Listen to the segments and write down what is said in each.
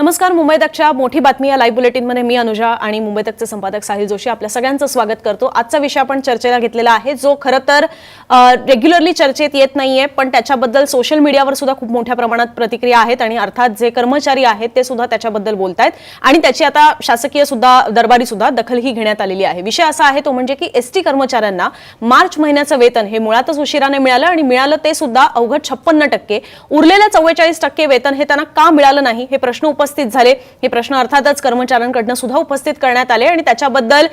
नमस्कार मुंबई तकच्या मोठी बातमी या लाईव्ह बुलेटिनमध्ये मी अनुजा आणि मुंबई तकचे संपादक साहिल जोशी आपल्या सगळ्यांचं स्वागत करतो. आजचा विषय आपण चर्चेला घेतलेला आहे जो खरं तर रेग्युलरली चर्चेत येत नाहीये पण त्याच्याबद्दल सोशल मीडियावर सुद्धा खूप मोठ्या प्रमाणात प्रतिक्रिया आहेत आणि अर्थात जे कर्मचारी आहेत ते सुद्धा त्याच्याबद्दल बोलतायत. आणि त्याची आता शासकीय सुद्धा दरबारी सुद्धा दखलही घेण्यात आलेली आहे. विषय असा आहे तो म्हणजे की एस टी कर्मचाऱ्यांना मार्च महिन्याचं वेतन हे मुळातच उशिराने मिळालं आणि मिळालं ते सुद्धा अवघड छप्पन्न टक्के. उरलेल्या चव्वेचाळीस टक्के वेतन हे त्यांना का मिळालं नाही हे प्रश्न उपस्थित झाले. हे प्रश्न अर्थातच कर्मचाऱ्यांकडनं सुद्धा उपस्थित करण्यात आले आणि त्याच्याबद्दल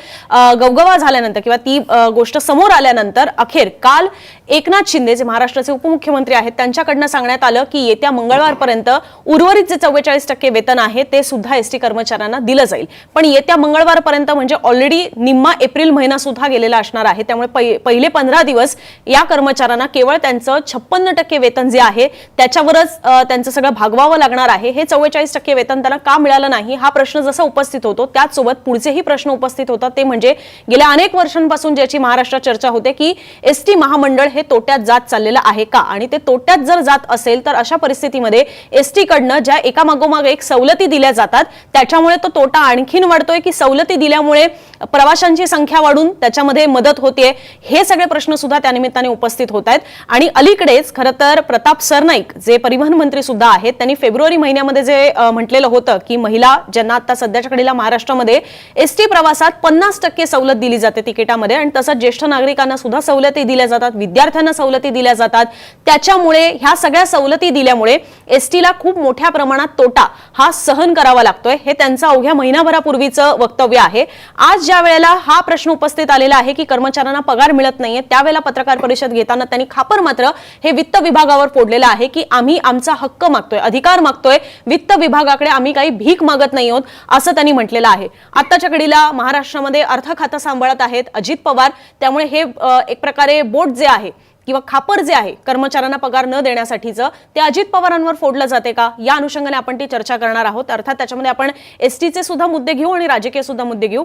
गवगवा झाल्यानंतर किंवा ती गोष्ट समोर आल्यानंतर अखेर काल एकनाथ शिंदे जे महाराष्ट्राचे उपमुख्यमंत्री आहेत त्यांच्याकडनं सांगण्यात आलं की येत्या मंगळवारपर्यंत उर्वरित जे चव्वेचाळीस टक्के वेतन आहे ते सुद्धा एसटी कर्मचाऱ्यांना दिलं जाईल. पण येत्या मंगळवारपर्यंत म्हणजे ऑलरेडी निम्मा एप्रिल महिना सुद्धा गेलेला असणार आहे. त्यामुळे पहिले पंधरा दिवस या कर्मचाऱ्यांना केवळ त्यांचं छप्पन्न टक्के वेतन जे आहे त्याच्यावरच त्यांचं सगळं भागवावं लागणार आहे. हे चव्वेचाळीस टक्के वेतन त्यांना का मिळालं नाही? हा प्रश्न जसा उपस्थित होतो त्याचसोबत पुढचेही प्रश्न उपस्थित होतात. ते म्हणजे गेल्या अनेक वर्षांपासून ज्याची महाराष्ट्रात चर्चा होते की एस टी महामंडळ हे तोट्यात जात चाललेलं आहे का? आणि ते तोट्यात जर जात असेल तर अशा परिस्थितीमध्ये एस कडनं ज्या एका मागोमाग एक सवलती दिल्या जातात त्याच्यामुळे तो तोटा आणखीन वाढतोय की सवलती दिल्यामुळे प्रवाशांची संख्या वाढून त्याच्यामध्ये मदत होते हे सगळे प्रश्न सुद्धा त्यानिमित्ताने उपस्थित होत आहेत. आणि अलीकडेच खरं तर प्रताप सरनाईक जे परिवहन मंत्री सुद्धा आहेत त्यांनी फेब्रुवारी महिन्यामध्ये जे अ, म्हटलेलं होतं की महिला ज्यांना आता सध्याच्या घडीला महाराष्ट्रामध्ये एस टी प्रवासात पन्नास टक्के सवलत दिली जाते तिकिटामध्ये आणि तसंच ज्येष्ठ नागरिकांना सुद्धा सवलती दिल्या जातात विद्यार्थ्यांना सवलती दिल्या जातात. त्याच्यामुळे ह्या सगळ्या सवलती दिल्यामुळे एस टीला खूप मोठ्या प्रमाणात तोटा हा सहन करावा लागतोय. हे त्यांचं अवघ्या महिनाभरापूर्वीचं वक्तव्य आहे. आज ज्या वेळेला हा प्रश्न उपस्थित आलेला आहे की कर्मचाऱ्यांना पगार मिळत नाहीये त्यावेळेला पत्रकार परिषद घेताना त्यांनी खापर मात्र हे वित्त विभागावर फोडलेलं आहे की आम्ही आमचा हक्क मागतोय अधिकार मागतोय. वित्त विभागा विभागाकडे आम्ही काही भीक मागत नाही आहोत असं त्यांनी म्हटलेलं आहे. आत्ताच्या घडीला महाराष्ट्रामध्ये अर्थ खातं सांभाळत आहेत अजित पवार. त्यामुळे हे एक प्रकारे बोट जे आहे किंवा खापर जे आहे कर्मचाऱ्यांना पगार न देण्यासाठीचं ते अजित पवारांवर फोडलं जाते का? या अनुषंगाने आपण ती चर्चा करणार आहोत. अर्थात त्याच्यामध्ये आपण एसटीचे सुद्धा मुद्दे घेऊ आणि राजकीय सुद्धा मुद्दे घेऊ.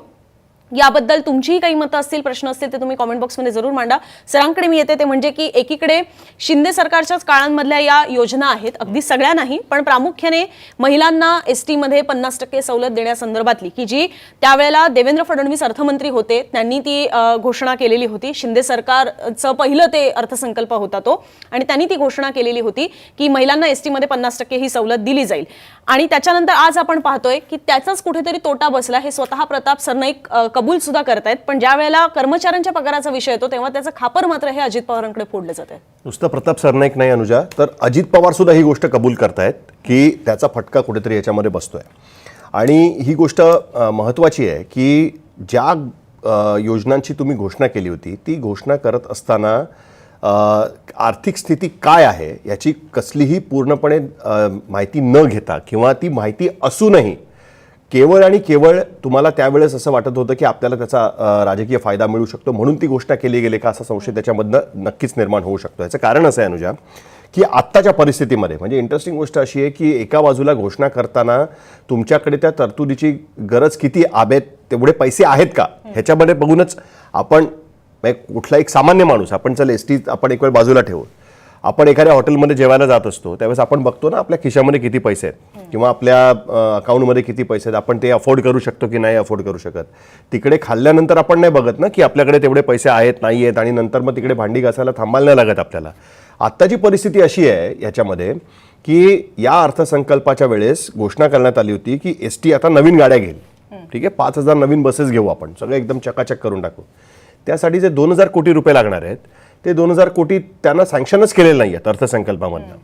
याबद्दल तुमचीही काही मतं असतील प्रश्न असतील ते तुम्ही कॉमेंट बॉक्समध्ये जरूर मांडा. सरांकडे मी येते ते म्हणजे की एकीकडे शिंदे सरकारच्याच काळांमधल्या या योजना आहेत अगदी सगळ्या नाही पण प्रामुख्याने महिलांना एस टीमध्ये पन्नास टक्के सवलत देण्यासंदर्भातली की जी त्यावेळेला देवेंद्र फडणवीस अर्थमंत्री होते त्यांनी ती घोषणा केलेली होती. शिंदे सरकारचं पहिलं ते अर्थसंकल्प होता तो आणि त्यांनी ती घोषणा केलेली होती की महिलांना एस टीमध्ये पन्नास टक्के ही सवलत दिली जाईल. आणि त्याच्यानंतर आज आपण पाहतोय की त्याचाच कुठेतरी तोटा बसला हे स्वतः प्रताप सरनाईक कबूल सुद्धा करतायत पण ज्या वेळेला कर्मचाऱ्यांच्या पगाराचा विषय येतो तेव्हा त्याचं खापर मात्र हे अजित पवारांकडे फोडलं जात आहे नुसतं प्रताप सरनाईक नाही अनुजा. तर अजित पवार सुद्धा ही गोष्ट कबूल करतायत की त्याचा फटका कुठेतरी याच्यामध्ये बसतोय. आणि ही गोष्ट महत्त्वाची आहे की ज्या योजनांची तुम्ही घोषणा केली होती ती घोषणा करत असताना आर्थिक स्थिती काय आहे याची कसलीही पूर्णपणे माहिती न घेता किंवा ती माहिती असूनही केवळ आणि केवळ तुम्हाला त्यावेळेस असं वाटत होतं की आपल्याला त्याचा राजकीय फायदा मिळू शकतो म्हणून ती गोष्ट केली गेली का असा संशय त्याच्यामधनं नक्कीच निर्माण होऊ शकतो. याचं कारण असं आहे अनुजा की आत्ताच्या परिस्थितीमध्ये म्हणजे इंटरेस्टिंग गोष्ट अशी आहे की एका बाजूला घोषणा करताना तुमच्याकडे त्या तरतुदीची गरज किती आबेत तेवढे पैसे आहेत का? ह्याच्यामध्ये बघूनच आपण कुठला एक सामान्य माणूस आपण चल एस टी आपण एक वेळ बाजूला ठेवू. आपण एखाद्या हॉटेलमध्ये जेवायला जात असतो त्यावेळेस आपण बघतो ना आपल्या खिशामध्ये किती पैसे आहेत. किंवा आपल्या अकाउंटमध्ये किती पैसे आहेत. आपण ते अफोर्ड करू शकतो की नाही अफोर्ड करू शकत. तिकडे खाल्ल्यानंतर आपण नाही बघत ना की आपल्याकडे तेवढे पैसे आहेत नाही आहेत आणि नंतर मग तिकडे भांडी घासायला थांबायला नाही लागत आपल्याला. आत्ताची परिस्थिती अशी आहे याच्यामध्ये की या अर्थसंकल्पाच्या वेळेस घोषणा करण्यात आली होती की एस टी आता नवीन गाड्या घेईल. ठीक आहे? पाच हजार नवीन बसेस घेऊ आपण. सगळं एकदम चकाचक करून टाकू. त्यासाठी जे दोन हजार कोटी रुपये लागणार आहेत ते दोन हजार कोटी त्यांना सँक्शनच केलेलं नाही आहेत अर्थसंकल्पामधनं.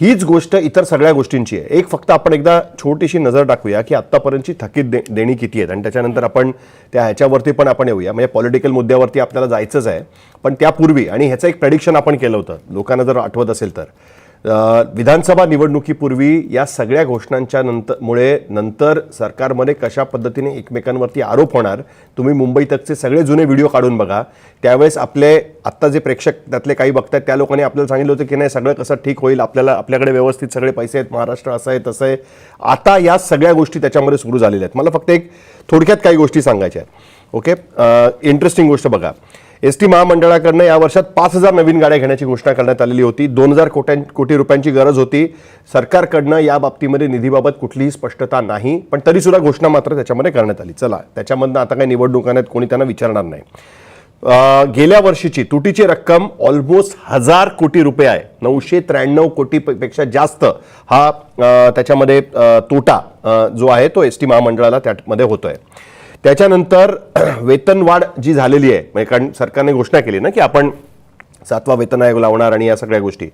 हीच गोष्ट इतर सगळ्या गोष्टींची आहे. एक फक्त आपण एकदा छोटीशी नजर टाकूया की आत्तापर्यंतची थकीत दे देणी किती आहेत? आणि त्याच्यानंतर आपण त्या ह्याच्यावरती पण आपण येऊया. म्हणजे पॉलिटिकल मुद्द्यावरती आपल्याला जायचंच आहे. पण त्यापूर्वी आणि ह्याचं एक प्रेडिक्शन आपण केलं होतं लोकांना जर आठवत असेल तर. विधानसभा निवडणुकीपूर्वी या सगळ्या घोषणांच्या नंतर मुळे नंतर सरकारमध्ये कशा पद्धतीने एकमेकांवरती आरोप होणार तुम्ही मुंबई तकचे सगळे जुने व्हिडिओ काढून बघा. त्यावेळेस आपले आत्ता जे प्रेक्षक त्यातले काही बघतात त्या लोकांनी आपल्याला सांगितलं होतं की नाही सगळं कसं ठीक होईल आपल्याला आपल्याकडे व्यवस्थित सगळे पैसे आहेत महाराष्ट्र असं आहे तसं आहे. आता या सगळ्या गोष्टी त्याच्यामध्ये सुरू झालेल्या आहेत. मला फक्त एक थोडक्यात काही गोष्टी सांगायच्या आहेत. ओके? इंटरेस्टिंग गोष्ट बघा. एस टी महामंडळाकडनं या वर्षात पाच हजार नवीन गाड्या घेण्याची घोषणा करण्यात आलेली होती. दोन हजार कोट्यां कोटी रुपयांची गरज होती. सरकारकडनं या बाबतीमध्ये निधीबाबत कुठलीही स्पष्टता नाही पण तरी सुद्धा घोषणा मात्र त्याच्यामध्ये करण्यात आली. चला त्याच्यामधनं आता काही निवडणुकांना कोणी त्यांना विचारणार नाही. गेल्या वर्षीची तुटीची रक्कम ऑलमोस्ट हजार कोटी रुपये आहे. नऊशे त्र्याण्णव कोटी पेक्षा जास्त हा त्याच्यामध्ये तोटा जो आहे तो एस टी महामंडळाला त्यामध्ये होतोय. त्याच्यानंतर वेतनवाढ जी झालेली आहे म्हणजे कारण सरकारने घोषणा केली ना की आपण सातवा वेतन आयोग लावणार आणि या सगळ्या गोष्टी.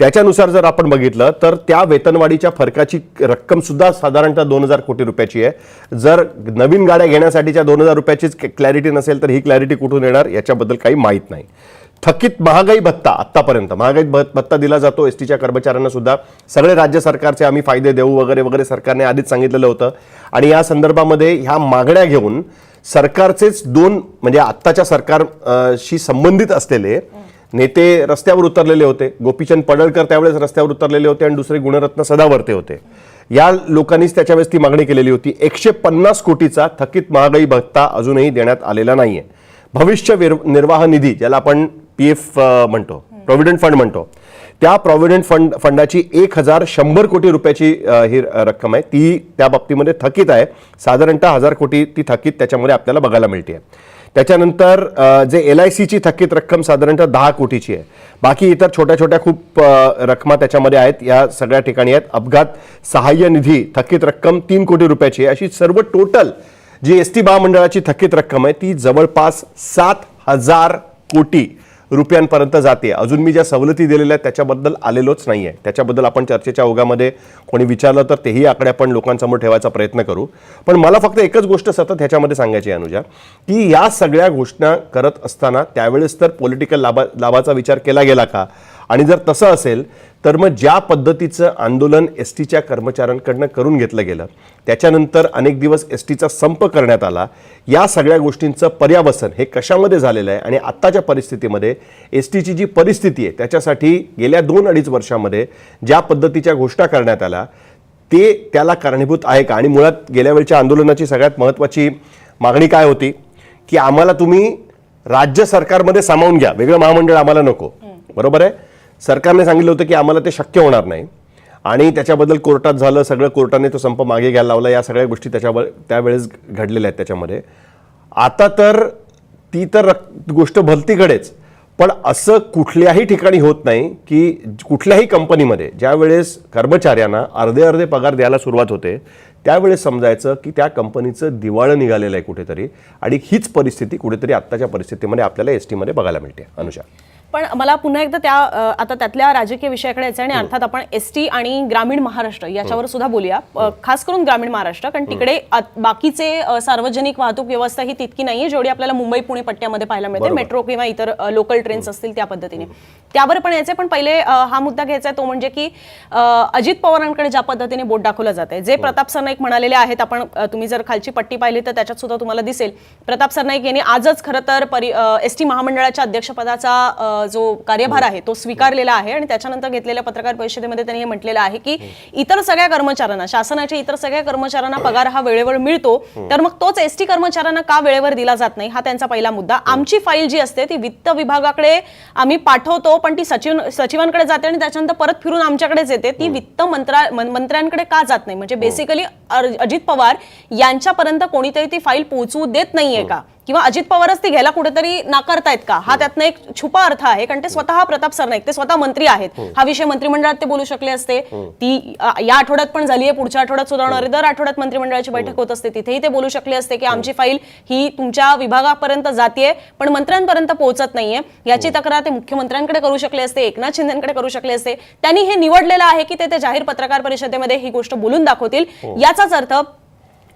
त्याच्यानुसार जर आपण बघितलं तर त्या वेतनवाढीच्या फरकाची रक्कम सुद्धा साधारणतः दोन हजार कोटी रुपयाची आहे. जर नवीन गाड्या घेण्यासाठीच्या दोन हजार रुपयाचीच क्लॅरिटी नसेल तर ही क्लॅरिटी कुठून येणार याच्याबद्दल काही माहीत नाही. थकीत महागाई भत्ता आत्तापर्यंत. महागाई भत्ता दिला जातो एस टीच्या कर्मचाऱ्यांना सुद्धा. सगळे राज्य सरकारचे आम्ही फायदे देऊ वगैरे वगैरे सरकारने आधीच सांगितलेलं होतं. आणि या संदर्भामध्ये ह्या मागण्या घेऊन सरकारचेच दोन म्हणजे आत्ताच्या सरकार शी संबंधित असलेले नेते रस्त्यावर उतरलेले होते. गोपीचंद पडळकर त्यावेळेस रस्त्यावर उतरलेले होते आणि दुसरे गुणरत्न सदावर्ते होते. या लोकांनीच त्याच्यावेळेस ती मागणी केलेली होती. एकशे पन्नास कोटीचा थकीत महागाई भत्ता अजूनही देण्यात आलेला नाहीये. भविष्य विर- निर्वाह निधी ज्याला आपण पी एफ म्हणतो. प्रॉव्हिडंट फंड म्हणतो. त्या प्रॉव्हिडंट फंड फंडाची एक हजार शंभर कोटी रुपयाची ही रक्कम आहे. ती त्या बाबतीमध्ये थकीत आहे. साधारणतः हजार कोटी ती थकीत त्याच्यामध्ये आपल्याला बघायला मिळते त्याच्यानंतर जे एल आय सीची थकीत रक्कम साधारणतः दहा कोटीची आहे. बाकी इतर छोट्या छोट्या खूप रकमा त्याच्यामध्ये आहेत. या सगळ्या ठिकाणी आहेत. अपघात सहाय्य निधी थकीत रक्कम तीन कोटी रुपयाची आहे. अशी सर्व टोटल जी एस टी महामंडळाची थकीत रक्कम आहे ती जवळपास सात हजार कोटी रुपयांपर्यंत जाते. अजून मी ज्या सवलती दिलेल्या आहेत त्याच्याबद्दल आलेलोच नाही आहे त्याच्याबद्दल आपण चर्चेच्या ओघामध्ये कोणी विचारलं तर तेही आकडे आपण लोकांसमोर ठेवायचा प्रयत्न करू. पण मला फक्त एकच गोष्ट सतत ह्याच्यामध्ये सांगायची आहे अनुजा की या सगळ्या घोषणा करत असताना त्यावेळेस तर पॉलिटिकल लाभा लाभाचा विचार केला गेला का? आणि जर तसं असेल तर मग ज्या पद्धतीचं आंदोलन एस टीच्या कर्मचाऱ्यांकडनं करून घेतलं गेलं त्याच्यानंतर अनेक दिवस एस टीचा संप करण्यात आला या सगळ्या गोष्टींचं पर्यावसन हे कशामध्ये झालेलं आहे? आणि आत्ताच्या परिस्थितीमध्ये एस टीची जी परिस्थिती आहे त्याच्यासाठी गेल्या दोन अडीच वर्षामध्ये ज्या पद्धतीच्या घोषणा करण्यात आल्या ते त्याला कारणीभूत आहे का? आणि मुळात गेल्या वेळच्या आंदोलनाची सगळ्यात महत्त्वाची मागणी काय होती? की आम्हाला तुम्ही राज्य सरकारमध्ये सामावून घ्या. वेगळं महामंडळ आम्हाला नको. बरोबर आहे? सरकारने सांगितलं होतं की आम्हाला ते शक्य होणार नाही. आणि त्याच्याबद्दल कोर्टात झालं सगळं कोर्टाने तो संप मागे घ्यायला लावला. या सगळ्या गोष्टी त्याच्यावर त्यावेळेस घडलेल्या आहेत त्याच्यामध्ये. आता तर ती तर गोष्ट भलतीकडेच. पण असं कुठल्याही ठिकाणी होत नाही की कुठल्याही कंपनीमध्ये ज्यावेळेस कर्मचाऱ्यांना अर्धे अर्धे पगार द्यायला सुरुवात होते त्यावेळेस समजायचं की त्या कंपनीचं दिवाळं निघालेलं आहे कुठेतरी. आणि हीच परिस्थिती कुठेतरी आत्ताच्या परिस्थितीमध्ये आपल्याला एस टीमध्ये बघायला मिळते. अनुषा. पण मला पुन्हा एकदा त्या आता त्यातल्या राजकीय विषयाकडे यायचं आणि अर्थात आपण एस टी आणि ग्रामीण महाराष्ट्र याच्यावर सुद्धा बोलूया. अ, खास करून ग्रामीण महाराष्ट्र कारण तिकडे बाकीचे सार्वजनिक वाहतूक व्यवस्था ही तितकी नाहीये जेवढी आपल्याला मुंबई पुणे पट्ट्यामध्ये पाहायला मिळते. मेट्रो किंवा इतर लोकल ट्रेन्स असतील त्या पद्धतीने. त्यावर पण यायचे पण पहिले हा मुद्दा घ्यायचा आहे तो म्हणजे की अजित पवारांकडे ज्या पद्धतीने बोट दाखवलं जाते जे प्रताप सरनाईक म्हणालेले आहेत आपण तुम्ही जर खालची पट्टी पाहिली तर त्याच्यात सुद्धा तुम्हाला दिसेल. प्रताप सरनाईक यांनी आजच खरं तर एस टी महामंडळाच्या अध्यक्षपदाचा जो कार्यभार आहे तो स्वीकारलेला आहे आणि त्याच्यानंतर घेतलेल्या पत्रकार परिषदेमध्ये त्यांनी हे म्हटलेलं आहे की इतर सगळ्या कर्मचाऱ्यांना शासनाच्या इतर सगळ्या कर्मचाऱ्यांना पगार हा वेळेवर मिळतो तर मग तोच एस टी कर्मचाऱ्यांना का वेळेवर दिला जात नाही हा त्यांचा पहिला मुद्दा. आमची फाईल जी असते ती वित्त विभागाकडे आम्ही पाठवतो पण ती सचिव सचिवांकडे जाते आणि त्याच्यानंतर परत फिरून आमच्याकडेच येते. ती वित्त मंत्रा मंत्र्यांकडे का जात नाही? म्हणजे बेसिकली अजित पवार यांच्यापर्यंत कोणीतरी ती फाईल पोहोचवू देत नाहीये का? किंवा अजित पवारच ती घ्यायला कुठेतरी नाकारतायत का? हा त्यातनं एक छुपा अर्थ आहे कारण ते स्वतः प्रताप सरनाईक ते स्वतः मंत्री आहेत. हा विषय मंत्रिमंडळात ते बोलू शकले असते. ती या आठवड्यात पण झाली आहे पुढच्या आठवड्यात आहे दर आठवड्यात मंत्रिमंडळाची बैठक होत असते. तिथेही ते बोलू शकले असते की आमची फाईल ही तुमच्या विभागापर्यंत जाते पण मंत्र्यांपर्यंत पोहोचत नाहीये. याची तक्रार ते मुख्यमंत्र्यांकडे करू शकले असते एकनाथ शिंदेकडे करू शकले असते. त्यांनी हे निवडलेलं आहे की ते ते जाहीर पत्रकार परिषदेमध्ये ही गोष्ट बोलून दाखवतील. याचाच अर्थ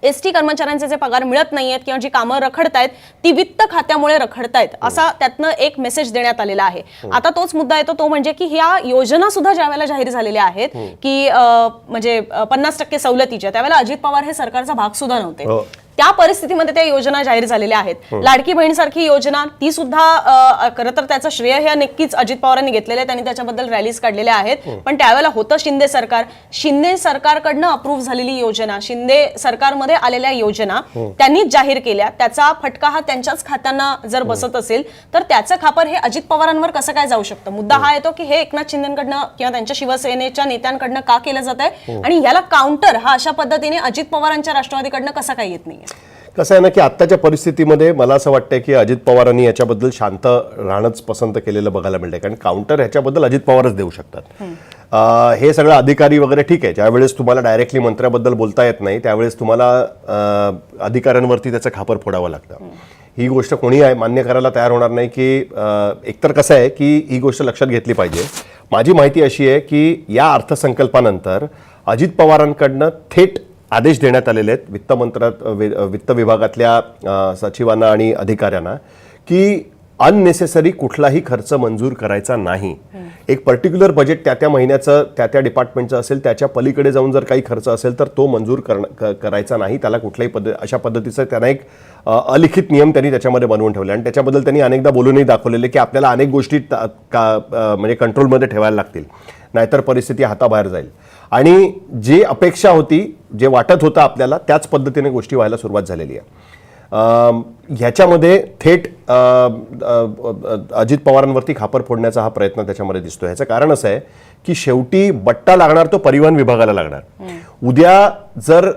एस टी कर्मचाऱ्यांचे जे पगार मिळत नाहीयेत किंवा जी कामं रखडतायत ती वित्त खात्यामुळे रखडतायत असा त्यातनं एक मेसेज देण्यात आलेला आहे. आता तोच मुद्दा येतो तो म्हणजे की ह्या योजना सुद्धा ज्या वेळेला जाहीर झालेल्या आहेत की अं, म्हणजे पन्नास टक्के सवलतीच्या त्यावेळेला अजित पवार हे सरकारचा भाग सुद्धा नव्हते. हो. त्या परिस्थितीमध्ये त्या योजना जाहीर झालेल्या आहेत. लाडकी बहीणसारखी योजना ती सुद्धा खरं तर त्याचं श्रेय हे नक्कीच अजित पवारांनी घेतलेलं आहे. त्यांनी त्याच्याबद्दल रॅलीज काढलेल्या आहेत. पण त्यावेळेला होतं शिंदे सरकार. शिंदे सरकारकडनं अप्रूव्ह झालेली योजना शिंदे सरकारमध्ये आलेल्या योजना त्यांनीच जाहीर केल्या. त्याचा फटका हा त्यांच्याच खात्यांना जर बसत असेल तर त्याचं खापर हे अजित पवारांवर कसं काय जाऊ शकतं? मुद्दा हा. येतो की हे एकनाथ शिंदेकडनं किंवा त्यांच्या शिवसेनेच्या नेत्यांकडनं का केलं जात आहे आणि याला काउंटर हा अशा पद्धतीने अजित पवारांच्या राष्ट्रवादीकडनं कसा काय येत नाहीये? कसं आहे ना की आत्ताच्या परिस्थितीमध्ये मला असं वाटतंय की अजित पवारांनी याच्याबद्दल शांत राहणंच पसंत केलेलं बघायला मिळतंय. कारण काउंटर ह्याच्याबद्दल अजित पवारच देऊ शकतात. हे सगळं अधिकारी वगैरे ठीक आहे. ज्यावेळेस तुम्हाला डायरेक्टली मंत्र्याबद्दल बोलता येत नाही त्यावेळेस तुम्हाला अधिकाऱ्यांवरती त्याचं खापर फोडावं लागतं. ही गोष्ट कोणी आहे मान्य करायला तयार होणार नाही की एकतर कसं आहे की ही गोष्ट लक्षात घेतली पाहिजे. माझी माहिती अशी आहे की या अर्थसंकल्पानंतर अजित पवारांकडनं थेट आदेश देण्यात आलेले आहेत वित्त मंत्रात वित्त विभागातल्या सचिवांना आणि अधिकाऱ्यांना की अननेसेसरी कुठलाही खर्च मंजूर करायचा नाही. एक पर्टिक्युलर बजेट त्या त्या महिन्याचं त्या त्या डिपार्टमेंटचं असेल त्याच्या पलीकडे जाऊन जर काही खर्च असेल तर तो मंजूर करण- क- करायचा नाही. त्याला कुठल्याही पद्धत अशा पद्धतीचं त्यांना एक अलिखित नियम त्यांनी त्याच्यामध्ये बनवून ठेवले. आणि त्याच्याबद्दल त्यांनी अनेकदा बोलूनही दाखवलेले की आपल्याला अनेक गोष्टी का म्हणजे कंट्रोलमध्ये ठेवायला लागतील. नाहीतर परिस्थिती हाताबाहेर जाईल. आणि जी अपेक्षा होती जे वाटत होतं आपल्याला त्याच पद्धतीने गोष्टी व्हायला सुरुवात झालेली आहे. ह्याच्यामध्ये थेट अजित पवारांवरती खापर फोडण्याचा हा प्रयत्न त्याच्यामध्ये दिसतो ह्याचं कारण असं आहे की शेवटी बट्टा लागणार तो परिवहन विभागाला लागणार. उद्या जर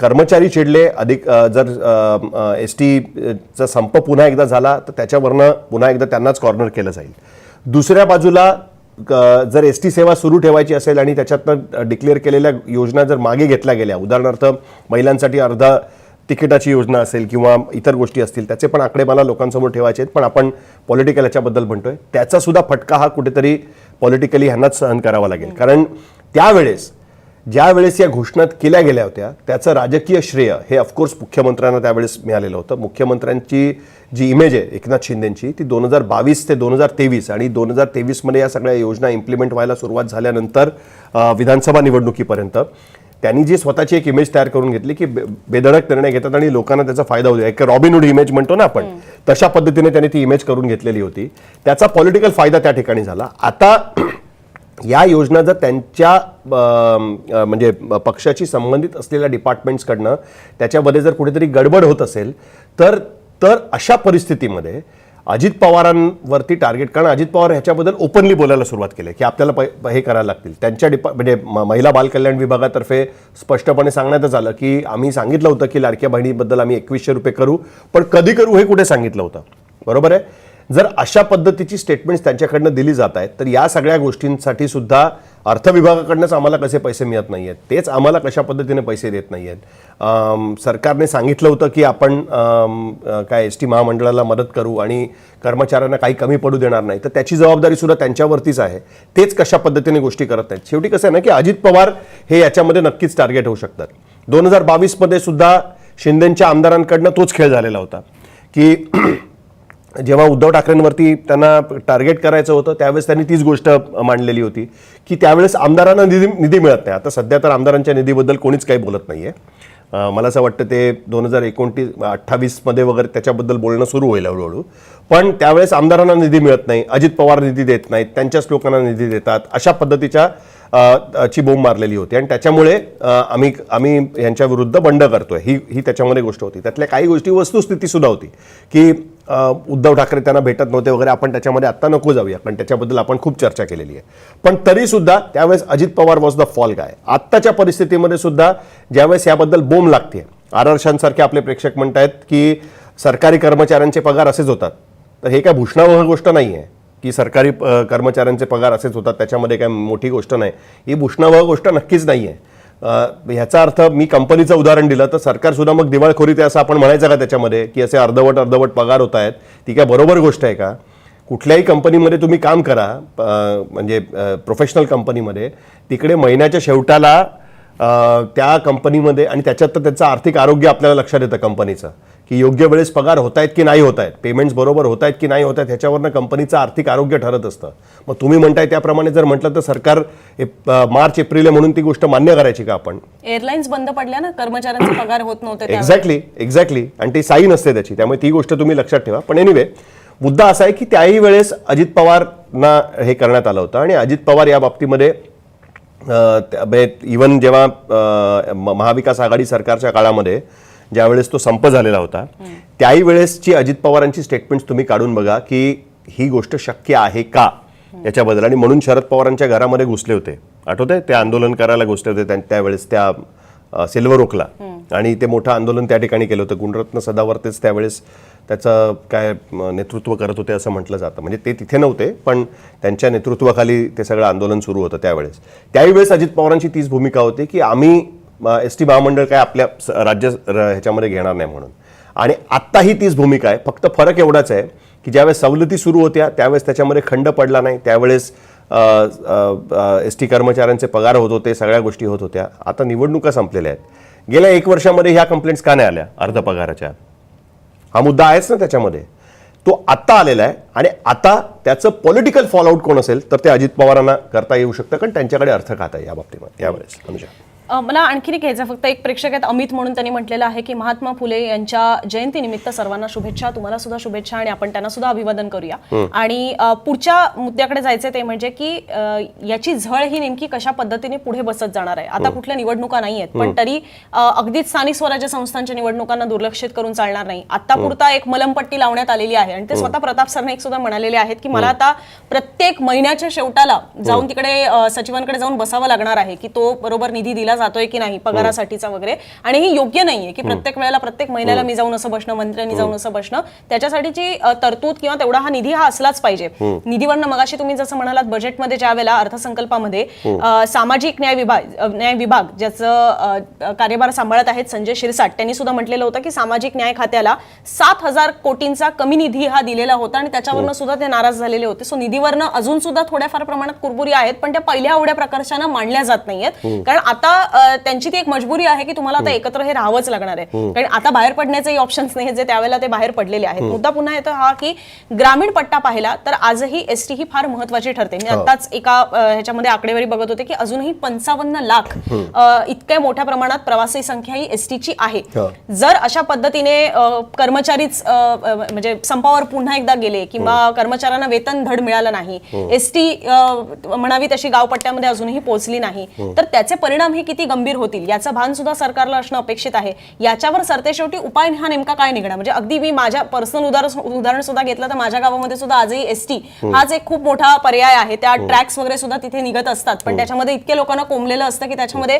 कर्मचारी चिडले अधिक जर एस टीचा संप पुन्हा एकदा झाला तर त्याच्यावरनं पुन्हा एकदा त्यांनाच कॉर्नर केलं जाईल. दुसऱ्या बाजूला जर एस टी सेवा सुरू ठेवायची असेल आणि त्याच्यातनं डिक्लेअर केलेल्या योजना जर मागे घेतल्या गेल्या उदाहरणार्थ महिलांसाठी अर्धा तिकिटाची योजना असेल किंवा इतर गोष्टी असतील त्याचे पण आकडे मला लोकांसमोर ठेवायचे आहेत. पण आपण पॉलिटिकल याच्याबद्दल म्हणतोय. त्याचा सुद्धा फटका हा कुठेतरी पॉलिटिकली ह्यांनाच सहन करावा लागेल. कारण त्यावेळेस ज्या वेळेस या घोषणा केल्या गेल्या होत्या त्याचं राजकीय श्रेय हे ऑफकोर्स मुख्यमंत्र्यांना त्यावेळेस मिळालेलं होतं. मुख्यमंत्र्यांची जी इमेज आहे एकनाथ शिंदेची ती दोन हजार बावीस ते दोन हजार तेवीस आणि दोन हजार तेवीसमध्ये या सगळ्या योजना इम्प्लिमेंट व्हायला सुरुवात झाल्यानंतर विधानसभा निवडणुकीपर्यंत त्यांनी जी स्वतःची एक इमेज तयार करून घेतली की बेधडक निर्णय घेतात आणि लोकांना त्याचा फायदा होतो. एक रॉबिनहुड इमेज म्हणतो ना आपण तशा पद्धतीने त्यांनी ती इमेज करून घेतलेली होती. त्याचा पॉलिटिकल फायदा त्या ठिकाणी झाला. आता या योजना जर त्यांच्या म्हणजे पक्षाशी संबंधित असलेल्या डिपार्टमेंट्सकडनं त्याच्यामध्ये जर कुठेतरी गडबड होत असेल तर तर अशा परिस्थितीमध्ये अजित पवारांवरती टार्गेट कारण अजित पवार ह्याच्याबद्दल ओपनली बोलायला सुरुवात केली की आपल्याला प हे करायला लागतील. त्यांच्या डिपा म्हणजे महिला बालकल्याण विभागातर्फे स्पष्टपणे सांगण्यातच आलं की आम्ही सांगितलं होतं की लाडक्या बहिणीबद्दल आम्ही एकवीसशे रुपये करू पण कधी करू हे कुठे सांगितलं होतं? बरोबर आहे? जर अशा पद्धतीची स्टेटमेंट्स त्यांच्याकडनं दिली जात आहेत तर या सगळ्या गोष्टींसाठी सुद्धा अर्थ विभागाकडनंच आम्हाला कसे पैसे मिळत नाही आहेत तेच आम्हाला कशा पद्धतीने पैसे देत नाही आहेत सरकारने सांगितलं होतं की आपण काय एस टी महामंडळाला मदत करू आणि कर्मचाऱ्यांना काही कमी पडू देणार नाही. तर त्याची जबाबदारी सुद्धा त्यांच्यावरतीच आहे. तेच कशा पद्धतीने गोष्टी करत नाहीत शेवटी कसं आहे ना की अजित पवार हे याच्यामध्ये नक्कीच टार्गेट होऊ शकतात. दोन हजार बावीसमध्ये सुद्धा शिंदेच्या आमदारांकडनं तोच खेळ झालेला होता की जेव्हा उद्धव ठाकरेंवरती त्यांना टार्गेट करायचं होतं त्यावेळेस त्यांनी तीच गोष्ट मांडलेली होती की त्यावेळेस आमदारांना निधी निधी मिळत नाही. आता सध्या तर आमदारांच्या निधीबद्दल कोणीच काही बोलत नाही आहे मला असं वाटतं ते दोन हजार एकोणतीस अठ्ठावीसमध्ये वगैरे त्याच्याबद्दल बोलणं सुरू होईल हळूहळू. पण त्यावेळेस आमदारांना निधी मिळत नाही अजित पवार निधी देत नाहीत त्यांच्याच लोकांना निधी देतात अशा पद्धतीच्या ची बोंब मारलेली होती. आणि त्याच्यामुळे आम्ही आम्ही यांच्या विरुद्ध बंड करतोय. ही ही त्याच्यामध्ये गोष्ट होती. त्यातल्या काही गोष्टी वस्तुस्थितीसुद्धा होती की उद्धव ठाकरे त्यांना भेटत नव्हते वगैरे आपण त्याच्यामध्ये आत्ता नको जाऊया कारण त्याच्याबद्दल आपण खूप चर्चा केलेली आहे. पण तरीसुद्धा त्यावेळेस Ajit Pawar was the fall guy आत्ताच्या परिस्थितीमध्ये सुद्धा ज्यावेळेस याबद्दल बोंब लागते आदर्शांसारखे आपले प्रेक्षक म्हणत आहेत की सरकारी कर्मचाऱ्यांचे पगार असेच होतात. तर हे काय भूषणावह गोष्ट नाही आहे की सरकारी कर्मचाऱ्यांचे पगार असेच होतात त्याच्यामध्ये काय मोठी गोष्ट नाही. ही भूषणावह गोष्ट नक्कीच नाही आहे ह्याचा अर्थ मी कंपनीचं उदाहरण दिलं तर सरकार सुद्धा मग दिवाळखोरीत आहे असं आपण म्हणायचं का त्याच्यामध्ये? की असे अर्धवट अर्धवट पगार होत आहेत. ती काय बरोबर गोष्ट आहे का? कुठल्याही कंपनीमध्ये तुम्ही काम करा म्हणजे प्रोफेशनल कंपनीमध्ये तिकडे महिन्याच्या शेवटाला त्या कंपनीमध्ये आणि त्याच्यात तर त्याचं आर्थिक आरोग्य आपल्याला लक्षात येतं कंपनीचं. की योग्य वेळेस पगार होत आहेत की नाही होत आहेत पेमेंट्स बरोबर होत आहेत की नाही होत आहेत ह्याच्यावरनं कंपनीचं आर्थिक आरोग्य ठरत असतं. मग तुम्ही म्हणताय त्याप्रमाणे जर म्हटलं तर सरकार मार्च एप्रिल म्हणून ती गोष्ट मान्य करायची का आपण? एअरलाईन्स बंद पडल्या ना कर्मचाऱ्यांचे पगार होत नव्हते. एक्झॅक्टली एक्झॅक्टली आणि ती साई नसते त्याची. त्यामुळे ती गोष्ट तुम्ही लक्षात ठेवा. पण एनिवे मुद्दा असा आहे की त्याही वेळेस अजित पवारना हे करण्यात आलं होतं. आणि अजित पवार या बाबतीमध्ये इवन जेव्हा अं, म- महाविकास आघाडी सरकारच्या काळामध्ये ज्यावेळेस तो संप झालेला होता त्याही वेळेसची अजित पवारांची स्टेटमेंट्स तुम्ही काढून बघा की ही गोष्ट शक्य आहे का याच्याबद्दल. आणि म्हणून शरद पवारांच्या घरामध्ये घुसले होते. आठवतंय? ते आंदोलन करायला घुसले होते त्या- त्यावेळेस त्या सिल्वर ओकला आणि ते मोठं आंदोलन त्या ठिकाणी केलं होतं. गुणरत्न सदावर्तेच त्यावेळेस त्याचं काय नेतृत्व करत होते असं म्हटलं जातं. म्हणजे ते तिथे नव्हते पण त्यांच्या नेतृत्वाखाली ते सगळं आंदोलन सुरू होतं त्यावेळेस. त्याही वेळेस अजित पवारांची तीच भूमिका होती की आम्ही एस टी महामंडळ काय आपल्या राज्य ह्याच्यामध्ये घेणार नाही म्हणून. आणि आत्ताही तीच भूमिका आहे. फक्त फरक एवढाच आहे की ज्यावेळेस सवलती सुरू होत्या त्यावेळेस त्याच्यामध्ये खंड पडला नाही. त्यावेळेस एस टी कर्मचाऱ्यांचे पगार होत होते सगळ्या गोष्टी होत होत्या. आता निवडणुका संपलेल्या आहेत. गेल्या एक वर्षामध्ये ह्या कंप्लेंट्स का नाही आल्या? अर्ध पगाराच्या. हा मुद्दा आहेच ना त्याच्यामध्ये. तो आत्ता आलेला आहे आणि आता त्याचं पॉलिटिकल फॉलआउट कोण असेल तर ते अजित पवारांना करता येऊ शकतं कारण त्यांच्याकडे अर्थ खात आहे या बाबतीमध्ये यावेळेस अनुजा. मला आणखी एक घ्यायचं फक्त एक प्रेक्षक आहेत अमित म्हणून त्यांनी म्हटलेलं आहे की महात्मा फुले यांच्या जयंतीनिमित्त सर्वांना शुभेच्छा तुम्हाला सुद्धा शुभेच्छा आणि आपण त्यांना सुद्धा अभिवादन करूया. आणि पुढच्या मुद्द्याकडे जायचं ते म्हणजे की याची झळ ही नेमकी कशा पद्धतीने पुढे बसत जाणार आहे. आता कुठल्या निवडणुका नाही आहेत पण तरी अगदीच स्थानिक स्वराज्य संस्थांच्या निवडणुकांना दुर्लक्षित करून चालणार नाही. आता पुरता एक मलमपट्टी लावण्यात आलेली आहे आणि ते स्वतः प्रताप सरनाईक सुद्धा म्हणालेले आहेत की मला आता प्रत्येक महिन्याच्या शेवटाला जाऊन तिकडे सचिवांकडे जाऊन बसावं लागणार आहे की तो बरोबर निधी दिला जातोय की नाही पगारासाठीचा वगैरे. आणि हे योग्य नाहीये की प्रत्येक वेळेला प्रत्येक महिन्याला मी जाऊन असं बसणं मंत्र्यांनी जाऊन असं बसणं त्याच्यासाठीची तरतूद किंवा तेवढा हा निधी हा असलाच पाहिजे. निधीवरनं मगाशी तुम्ही जसं म्हणालात बजेटमध्ये ज्या वेळेला अर्थसंकल्पामध्ये सामाजिक न्याय विभाग न्याय विभाग ज्याचं कार्यभार सांभाळत आहेत संजय शिरसाट त्यांनी सुद्धा म्हटलेलं होतं की सामाजिक न्याय खात्याला सात हजार कोटींचा कमी निधी हा दिलेला होता आणि त्याच्यावरनं सुद्धा ते नाराज झालेले होते. सो निधीवरनं अजून सुद्धा थोड्याफार प्रमाणात कुरबुरी आहेत पण त्या पहिल्या एवढ्या प्रकारच्या मांडल्या जात नाहीयेत. कारण आता त्यांची ती एक मजबुरी आहे की तुम्हाला आता एकत्र हे राहावंच लागणार आहे. कारण आता बाहेर पडण्याचे ऑप्शन्स नाही जे त्यावेळेला ते बाहेर पडलेले आहेत. मुद्दा पुन्हा येतो हा की ग्रामीण पट्टा पाहिला तर आजही एसटी ही फार महत्वाची ठरते. मी आताच एका ह्याच्यामध्ये आकडेवारी बघत होते की अजूनही पंचावन्न लाख इतक्या मोठ्या प्रमाणात प्रवासी संख्या ही एसटीची आहे. हो. जर अशा पद्धतीने कर्मचारीच म्हणजे संपावर पुन्हा एकदा गेले किंवा कर्मचाऱ्यांना वेतन धड मिळालं नाही एसटी म्हणावी तशी गावपट्ट्यामध्ये अजूनही पोहोचली नाही तर त्याचे परिणाम हे किती गंभीर होतील याचं भान सुद्धा सरकारला असणं अपेक्षित आहे. याच्यावर सरतेशेवटी उपाय हा नेमका काय निघणार? म्हणजे अगदी मी माझ्या पर्सनल उदाहरण उदाहरण सुद्धा घेतलं तर माझ्या गावामध्ये सुद्धा आजही एसटी हाच एक खूप मोठा पर्याय आहे. त्या ट्रॅक्स वगैरे सुद्धा तिथे निघत असतात. पण त्याच्यामध्ये इतके लोकांना कोंबलेलं असतं की त्याच्यामध्ये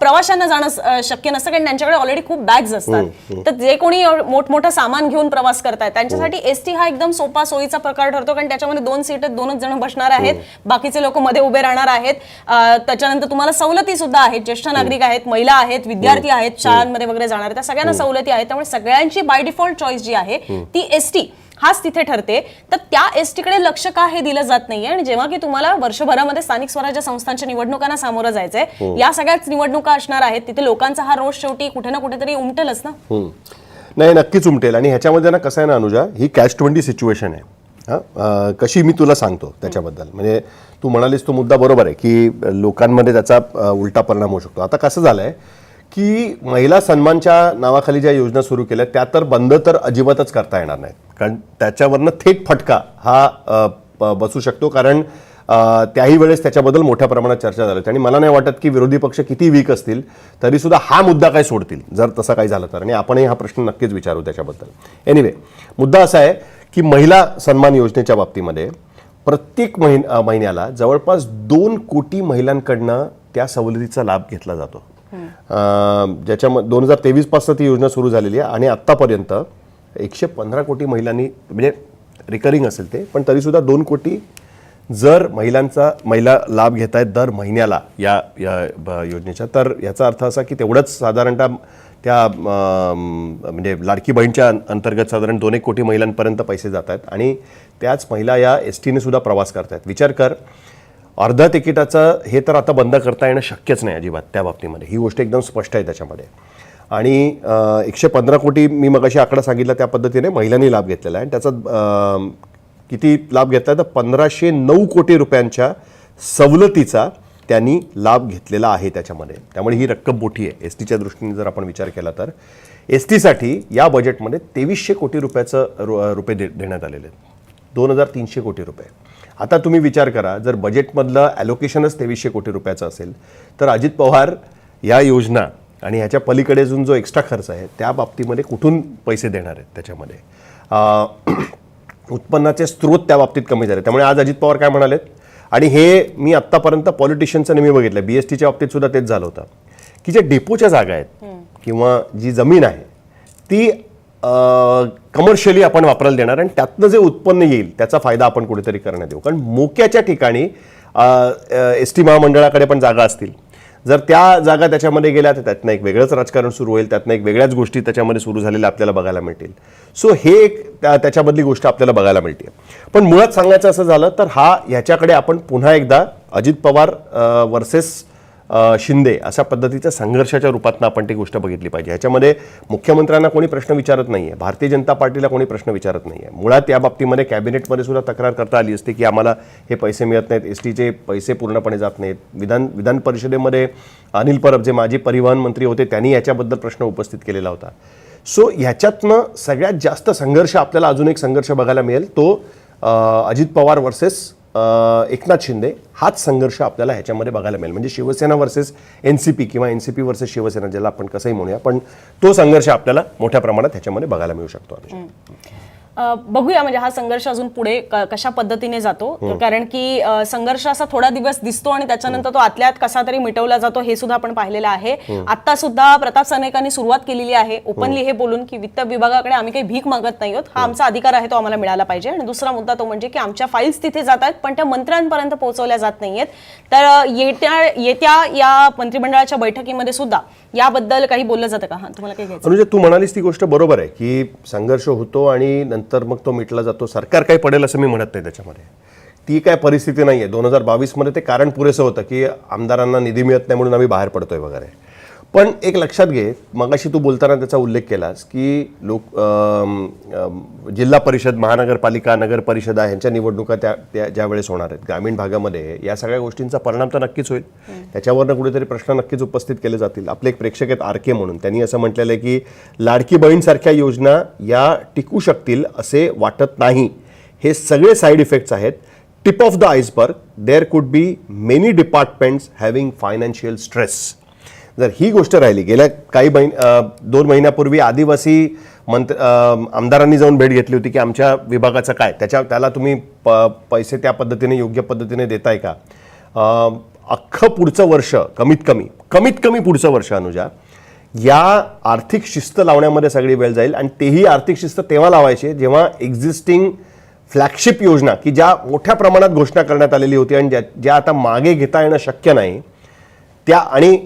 प्रवाशांना जाणं शक्य नसतं कारण त्यांच्याकडे ऑलरेडी खूप बॅग्स असतात. तर जे कोणी मोठमोठं सामान घेऊन प्रवास करतायत त्यांच्यासाठी एसटी हा एकदम सोपा सोयीचा प्रकार ठरतो कारण त्याच्यामध्ये दोन सीट दोनच जण बसणार आहेत. बाकीचे लोक मध्ये उभे राहणार आहेत. त्याच्यानंतर तुम्हाला सवलती सुद्धा आहेत ज्येष्ठ नागरिक आहेत महिला आहेत विद्यार्थी आहेत शाळांमध्ये वगैरे जाणार त्या सगळ्यांना सवलती आहेत. त्यामुळे सगळ्यांची बाय डिफॉल्ट चॉईस जी आहे ती एसटी हाच तिथे ठरते. तर त्या एसटी कडे लक्ष का हे दिलं जात नाहीये? आणि जेव्हा की तुम्हाला वर्षभरामध्ये स्थानिक स्वराज्य संस्थांच्या निवडणुकांना सामोरं जायचंय या सगळ्याच निवडणुका असणार आहेत तिथे लोकांचा हा रोष शेवटी कुठे ना कुठेतरी उमटेलच ना. नाही नक्कीच उमटेल. आणि ह्याच्यामध्ये ना कसं आहे ना अनुजा ही कॅश ट्वेंटी सिच्युएशन आहे. हां? कशी मी तुला सांगतो त्याच्याबद्दल. म्हणजे तू म्हणालीस तो मुद्दा बरोबर आहे की लोकांमध्ये त्याचा उलटा परिणाम होऊ शकतो. आता कसं झालं आहे की महिला सन्मानच्या नावाखाली ज्या योजना सुरू केल्या त्या तर बंद तर अजिबातच करता येणार नाहीत. कारण त्याच्यावरनं थेट फटका हा बसू शकतो. कारण त्याही वेळेस त्याच्याबद्दल मोठ्या प्रमाणात चर्चा झाली आणि मला नाही वाटत की विरोधी पक्ष किती वीक असतील तरी सुद्धा हा मुद्दा काय सोडतील जर तसं काही झालं तर. आणि आपणही हा प्रश्न नक्कीच विचारू त्याच्याबद्दल. एनिवे मुद्दा असा आहे की महिला सन्मान योजनेच्या बाबतीमध्ये प्रत्येक महिन महिन्याला जवळपास दोन कोटी महिलांकडनं त्या सवलतीचा लाभ घेतला जातो. ज्याच्यामध्ये दोन हजार तेवीसपासून ती योजना सुरू झालेली आहे आणि आत्तापर्यंत एकशे पंधरा कोटी महिलांनी म्हणजे रिकरिंग असेल ते पण तरीसुद्धा दोन कोटी जर महिलांचा महिला लाभ घेत आहेत दर महिन्याला या या योजनेच्या तर याचा अर्थ असा की तेवढंच साधारणतः त्या म्हणजे लाडकी बहीणच्या अंतर्गत साधारण दोन एक कोटी महिलांपर्यंत पैसे जात आहेत आणि त्याच महिला या एस टीने सुद्धा प्रवास करतायत. विचार कर अर्ध्या तिकिटाचं हे तर आता बंद करता येणं शक्यच नाही अजिबात त्या बाबतीमध्ये. ही गोष्ट एकदम स्पष्ट आहे त्याच्यामध्ये. आणि एकशे पंधरा कोटी मी मगाशी आकडा सांगितला त्या पद्धतीने महिलांनी लाभ घेतलेला आहे आणि त्याचा किती लाभ घेतला तर पंधराशे नऊ कोटी रुपयांच्या सवलतीचा त्यांनी लाभ घेतलेला आहे त्याच्यामध्ये. त्यामुळे ही रक्कम मोठी आहे. एस टीच्या दृष्टीने जर आपण विचार केला तर एस टीसाठी या बजेटमध्ये तेवीसशे कोटी रुपयाचं रु रुपये दे देण्यात आलेले आहेत. दोन हजार तीनशे कोटी रुपये. आता तुम्ही विचार करा जर बजेटमधलं ॲलोकेशनच तेवीसशे कोटी रुपयाचं असेल तर अजित पवार या योजना आणि ह्याच्या पलीकडे अजून जो एक्स्ट्रा खर्च आहे त्या बाबतीमध्ये कुठून पैसे देणार आहेत त्याच्यामध्ये? उत्पन्नाचे स्रोत त्या बाबतीत कमी झाले. त्यामुळे आज अजित पवार काय म्हणालेत? आणि हे मी आत्तापर्यंत पॉलिटिशियनचं नेहमी बघितलं बी एस टीच्या बाबतीत सुद्धा तेच झालं होतं. की जे डेपोच्या जागा आहेत किंवा जी जमीन आहे ती कमर्शियली आपण वापरायला देणार आणि त्यातनं जे उत्पन्न येईल त्याचा फायदा आपण कुठेतरी करण्यात येऊ. कारण मोक्याच्या ठिकाणी एस टी महामंडळाकडे पण जागा असतील. जर त्या जागा त्याच्यामध्ये गेल्या तर त्यातनं एक वेगळंच राजकारण सुरू होईल त्यातनं एक वेगळ्याच गोष्टी त्याच्यामध्ये सुरू झालेल्या आपल्याला बघायला मिळतील. सो हे एक त्या- त्याच्यामधली गोष्ट आपल्याला बघायला मिळते पण मुळात सांगायचं असं झालं तर हा ह्याच्याकडे आपण पुन्हा एकदा अजित पवार वर्सेस शिंदे अशा पद्धतीच्या संघर्षाच्या रूपातनं आपण ती गोष्ट बघितली पाहिजे. ह्याच्यामध्ये मुख्यमंत्र्यांना कोणी प्रश्न विचारत नाही आहे भारतीय जनता पार्टीला कोणी प्रश्न विचारत नाही आहे मुळात या बाबतीमध्ये कॅबिनेटमध्ये सुद्धा तक्रार करता आली असते की आम्हाला हे पैसे मिळत नाहीत एस टीचे पैसे पूर्णपणे जात नाहीत. विधान विधान परिषदेमध्ये अनिल परब जे माजी परिवहन मंत्री होते त्यांनी याच्याबद्दल प्रश्न उपस्थित केलेला होता. सो ह्याच्यातनं सगळ्यात जास्त संघर्ष आपल्याला अजून एक संघर्ष बघायला मिळेल. तो अजित पवार वर्सेस एकनाथ शिंदे हाच संघर्ष आपल्याला ह्याच्यामध्ये बघायला मिळेल. म्हणजे Shiv Sena versus N C P किंवा N C P versus Shiv Sena ज्याला आपण कसंही म्हणूया पण तो संघर्ष आपल्याला मोठ्या प्रमाणात ह्याच्यामध्ये बघायला मिळू शकतो. बघूया म्हणजे हा संघर्ष अजून पुढे कशा पद्धतीने जातो. कारण की संघर्ष असा थोडा दिवस दिसतो आणि त्याच्यानंतर तो आतल्यात कसा तरी मिटवला जातो हे सुद्धा आपण पाहिलेलं आहे. आता सुद्धा प्रताप सरनाईकांनी सुरुवात केलेली आहे. ओपनली हे बोलून की वित्त विभागाकडे आम्ही काही भीक मागत नाही आहोत. हा आमचा अधिकार आहे तो आम्हाला मिळाला पाहिजे. आणि दुसरा मुद्दा तो म्हणजे की आमच्या फाईल्स तिथे जात आहेत पण त्या मंत्र्यांपर्यंत पोहोचवल्या जात नाहीयेत तर येत्या येत्या या मंत्रिमंडळाच्या बैठकीमध्ये सुद्धा याबद्दल काही बोललं जातं का? हा तुम्हाला काही तू म्हणालीस ती गोष्ट बरोबर आहे की संघर्ष होतो आणि नंतर मग तो मिटला जातो. सरकार काही पडेल असं मी म्हणत नाही त्याच्यामध्ये. ती काय परिस्थिती नाही आहे दोन हजार बावीसमध्ये ते कारण पुरेसं होतं की आमदारांना निधी मिळत नाही म्हणून आम्ही बाहेर पडतोय वगैरे. पण एक लक्षात घे मगाशी तू बोलताना त्याचा उल्लेख केलास की लोक जिल्हा परिषद महानगरपालिका नगर परिषदा ह्यांच्या निवडणुका त्या त्या ज्या वेळेस होणार आहेत. ग्रामीण भागामध्ये या सगळ्या गोष्टींचा परिणाम तर नक्कीच होईल. त्याच्यावरनं कुठेतरी प्रश्न नक्कीच उपस्थित केले जातील. आपले एक प्रेक्षक आहेत आर के म्हणून. त्यांनी असं म्हटलेलं आहे की लाडकी बहीणसारख्या योजना या टिकू शकतील असे वाटत नाही. हे सगळे साईड इफेक्ट्स आहेत. Tip of the iceberg there could be many departments having financial stress जर ही गोष्ट राहिली गेल्या काही महिन दोन महिन्यापूर्वी आदिवासी मंत्र आमदारांनी जाऊन भेट घेतली होती की आमच्या विभागाचं काय? त्याच्या त्याला तुम्ही प पैसे त्या पद्धतीने योग्य पद्धतीने देताय का? अख्खं पुढचं वर्ष कमीत कमी कमीत कमी पुढचं वर्ष अनुजा या आर्थिक शिस्त लावण्यामध्ये सगळी वेळ जाईल आणि तेही आर्थिक शिस्त तेव्हा लावायची जेव्हा एक्झिस्टिंग फ्लॅगशिप योजना की ज्या मोठ्या प्रमाणात घोषणा करण्यात आलेली होती आणि ज्या ज्या आता मागे घेता येणं शक्य नाही त्या आणि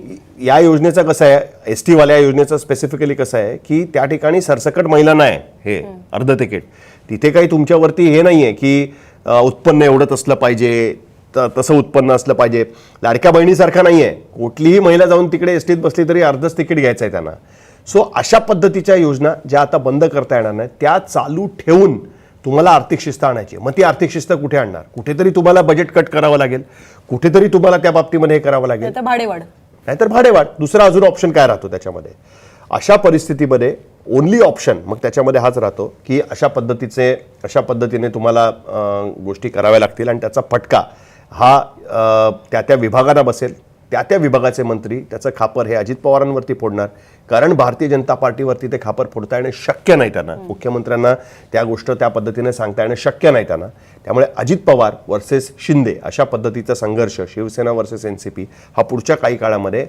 या योजनेचं कसं आहे एस टीवाल्या योजनेचं स्पेसिफिकली कसं आहे की त्या ठिकाणी सरसकट महिलांना आहे हे अर्ध तिकीट. तिथे काही तुमच्यावरती हे नाही आहे की उत्पन्न एवढंच असलं पाहिजे त- तसं उत्पन्न असलं पाहिजे. लाडक्या बहिणीसारखा नाही आहे कुठलीही महिला जाऊन तिकडे एस टीत बसली तरी अर्धच तिकीट घ्यायचं आहे त्यांना. सो अशा पद्धतीच्या योजना ज्या आता बंद करता येणार नाही त्या चालू ठेवून तुम्हाला आर्थिक शिस्त आणायची. मग ती आर्थिक शिस्त कुठे आणणार? कुठेतरी तुम्हाला बजेट कट करावं लागेल. कुठेतरी तुम्हाला त्या बाबतीमध्ये हे करावं लागेल. भाडेवाढ. नाहीतर भाडेवाढ. दुसरा अजून ऑप्शन काय राहतो त्याच्यामध्ये? अशा परिस्थितीमध्ये ओनली ऑप्शन मग त्याच्यामध्ये हाच राहतो की अशा पद्धतीचे अशा पद्धतीने तुम्हाला गोष्टी कराव्या लागतील आणि त्याचा फटका हा त्या त्या विभागांना बसेल. त्या त्या विभागाचे मंत्री त्याचं खापर हे अजित पवारांवरती फोडणार. कारण भारतीय जनता पार्टीवरती ते खापर फोडता येणं शक्य नाही त्यांना. मुख्यमंत्र्यांना त्या गोष्ट त्या पद्धतीने सांगता येणं शक्य नाही त्यांना. त्यामुळे अजित पवार वर्सेस शिंदे अशा पद्धतीचा संघर्ष Shiv Sena versus N C P हा पुढच्या काही काळामध्ये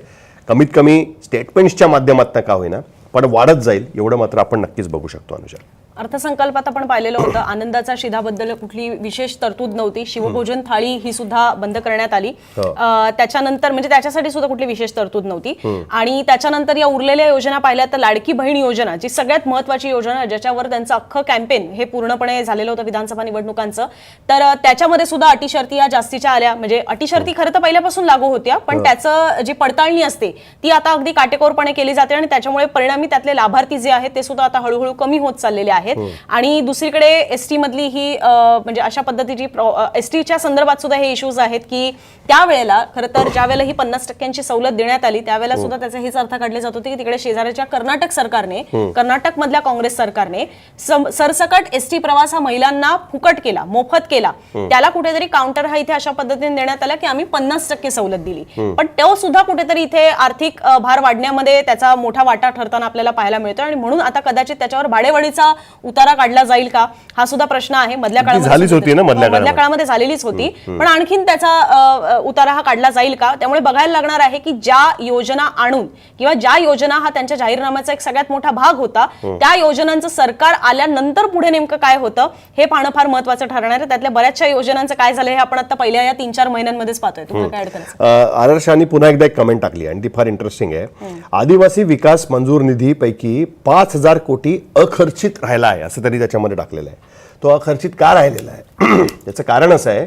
कमीत कमी स्टेटमेंट्सच्या माध्यमातून का होईना पण वाढत जाईल एवढं मात्र आपण नक्कीच बघू शकतो अनुजा. अर्थसंकल्पात आपण पाहिलेलं होतं. आनंदाचा शिधाबद्दल कुठली विशेष तरतूद नव्हती. शिवभोजन थाळी ही सुद्धा बंद करण्यात आली. हो. त्याच्यानंतर म्हणजे त्याच्यासाठी सुद्धा कुठली विशेष तरतूद नव्हती. आणि त्याच्यानंतर या उरलेल्या योजना पाहिल्या तर लाडकी बहीण योजना जी सगळ्यात महत्वाची योजना ज्याच्यावर त्यांचं अख्खं कॅम्पेन हे पूर्णपणे झालेलं होतं विधानसभा निवडणुकांचं. तर त्याच्यामध्ये सुद्धा अटी शर्ती या जास्तीच्या आल्या. म्हणजे अटी शर्ती खरं तर पहिल्यापासून लागू होत्या पण त्याचं जी पडताळणी असते ती आता अगदी काटेकोरपणे केली जाते आणि त्याच्यामुळे परिणामी त्यातले लाभार्थी जे आहेत ते सुद्धा आता हळूहळू कमी होत चाललेले आहेत. आणि दुसरीकडे एस मधली ही म्हणजे अशा पद्धतीची एस टीच्या संदर्भात सुद्धा हे इश्यूज आहेत की त्यावेळेला खरं तर ज्या वेळेला ही पन्नास टक्क्यांची सवलत देण्यात आली त्यावेळेला सुद्धा त्याचे हेच अर्थ काढले जात होते की तिकडे शेजाऱ्याच्या कर्नाटक सरकारने कर्नाटक मधल्या काँग्रेस सरकारने सरसकट एस टी प्रवास हा महिलांना फुकट केला मोफत केला. त्याला कुठेतरी काउंटर हा इथे अशा पद्धतीने देण्यात आला की आम्ही पन्नास टक्के सवलत दिली. पण तो सुद्धा कुठेतरी इथे आर्थिक भार वाढण्यामध्ये त्याचा मोठा वाटा ठरताना आपल्याला पाहायला मिळतो आणि म्हणून आता कदाचित त्याच्यावर भाडेवाढीचा उतारा काढला जाईल का? हा सुद्धा प्रश्न आहे. मधल्या काळामध्ये झालीच होती ना मधल्या हो, काळामध्ये. झालेलीच होती. पण आणखीन त्याचा उतारा हा काढला जाईल का? त्यामुळे बघायला लागणार आहे की ज्या योजना आणून किंवा ज्या योजना हा त्यांच्या जाहीरनाम्याचा एक सगळ्यात मोठा भाग होता त्या योजनांचं सरकार आल्यानंतर पुढे नेमकं काय होतं हे पाहणं फार महत्वाचं ठरणार आहे. त्यातल्या बऱ्याचशा योजनांचं काय झालं हे आपण आता पहिल्या या तीन चार महिन्यांमध्येच पाहतोय. तुम्हाला काय शहानी पुन्हा एकदा एक कमेंट टाकली आणि ती फार इंटरेस्टिंग आहे. आदिवासी विकास मंजूर निधीपैकी पाच हजार कोटी अखर्चित राहिला आहे असं त्यांनी त्याच्यामध्ये टाकलेलं आहे. तो अखर्चित का राहिलेला आहे? त्याचं कारण असं आहे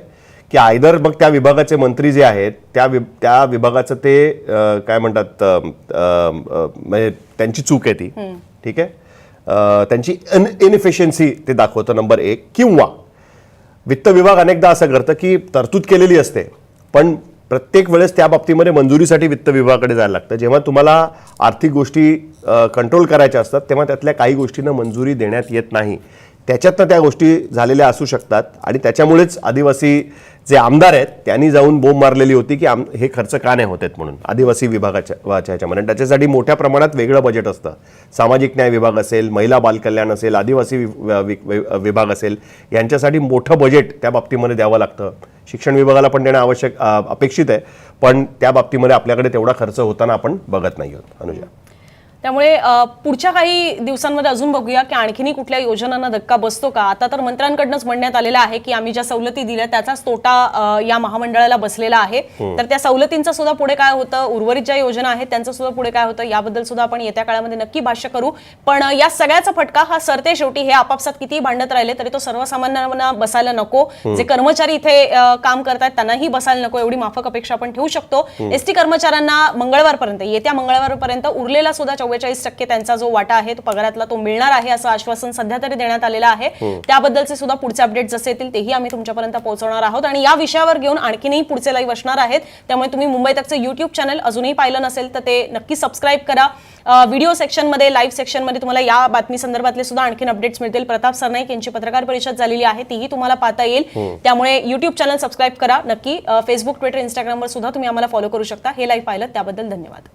की आयदर मग त्या विभागाचे मंत्री जे आहेत त्या वि त्या विभागाचं ते काय म्हणतात म्हणजे त्यांची चूक आहे ती. ठीक आहे? त्यांची अन इनफिशियन्सी ते दाखवतं नंबर एक. किंवा वित्त विभाग अनेकदा असं करतं की तरतूद केलेली असते पण प्रत्येक वेळेस त्या बाबतीमध्ये मंजुरीसाठी वित्त विभागाकडे जायला लागतं. जेव्हा तुम्हाला आर्थिक गोष्टी कंट्रोल करायच्या असतात तेव्हा त्यातल्या काही गोष्टींना मंजुरी देण्यात येत नाही. त्याच्यातनं त्या गोष्टी झालेल्या असू शकतात आणि त्याच्यामुळेच आदिवासी जे आमदार आहेत त्यांनी जाऊन बोंब मारलेली होती की आम हे खर्च का नाही होत आहेत म्हणून. आदिवासी विभागाच्या वाच्या ह्याच्यामध्ये. त्याच्यासाठी मोठ्या प्रमाणात वेगळं बजेट असतं. सामाजिक न्याय विभाग असेल महिला बालकल्याण असेल आदिवासी विभाग असेल यांच्यासाठी मोठं बजेट त्या बाबतीमध्ये द्यावं लागतं. शिक्षण विभागाला पण देणं आवश्यक अपेक्षित आहे. पण त्या बाबतीमध्ये आपल्याकडे तेवढा खर्च होताना आपण बघत नाही आहोत अनुजा. त्यामुळे पुढच्या काही दिवसांमध्ये अजून बघूया की आणखीनही कुठल्या योजनांना धक्का बसतो का. आता तर मंत्र्यांकडनंच म्हणण्यात आलेलं आहे की आम्ही ज्या सवलती दिल्या त्याचाच तोटा या महामंडळाला बसलेला आहे. तर त्या सवलतींचं सुद्धा पुढे काय होतं? उर्वरित ज्या योजना आहेत त्यांचं सुद्धा पुढे काय होतं? याबद्दल सुद्धा आपण येत्या काळामध्ये नक्की भाष्य करू. पण या सगळ्याचा फटका हा सरते शेवटी हे आपापसात कितीही भांडत राहिले तरी तो सर्वसामान्यांना बसायला नको. जे कर्मचारी इथे काम करतात त्यांनाही बसायला नको एवढी माफक अपेक्षा आपण ठेवू शकतो. एसटी कर्मचाऱ्यांना मंगळवारपर्यंत येत्या मंगळवारपर्यंत उरलेला सुद्धा चव्वेचाळीस टक्के त्यांचा जो वाटा आहे तो पगारातला तो मिळणार आहे असं आश्वासन सध्या तरी देण्यात आलेलं आहे. त्याबद्दलचे सुद्धा पुढचे अपडेट जसे येतील तेही आम्ही तुमच्यापर्यंत पोहोचवणार आहोत. आणि या विषयावर घेऊन आणखीनही पुढचे लाईव्ह असणार आहेत. त्यामुळे तुम्ही मुंबई तकचं युट्यूब चॅनल अजूनही पाहिलं नसेल तर ते नक्की सबस्क्राईब करा. व्हिडिओ सेक्शनमध्ये लाईव्ह सेक्शनमध्ये तुम्हाला या बातमी संदर्भातले सुद्धा आणखीन अपडेट्स मिळतील. प्रताप सरनाईक यांची पत्रकार परिषद झालेली आहे तीही तुम्हाला पाहता येईल. त्यामुळे युट्यूब चॅनल सबस्क्राईब करा. नक्की फेसबुक ट्विटर इंस्टाग्रामवर सुद्धा तुम्ही आम्हाला फॉलो करू शकता. हे लाईव्ह पाहिलं त्याबद्दल धन्यवाद.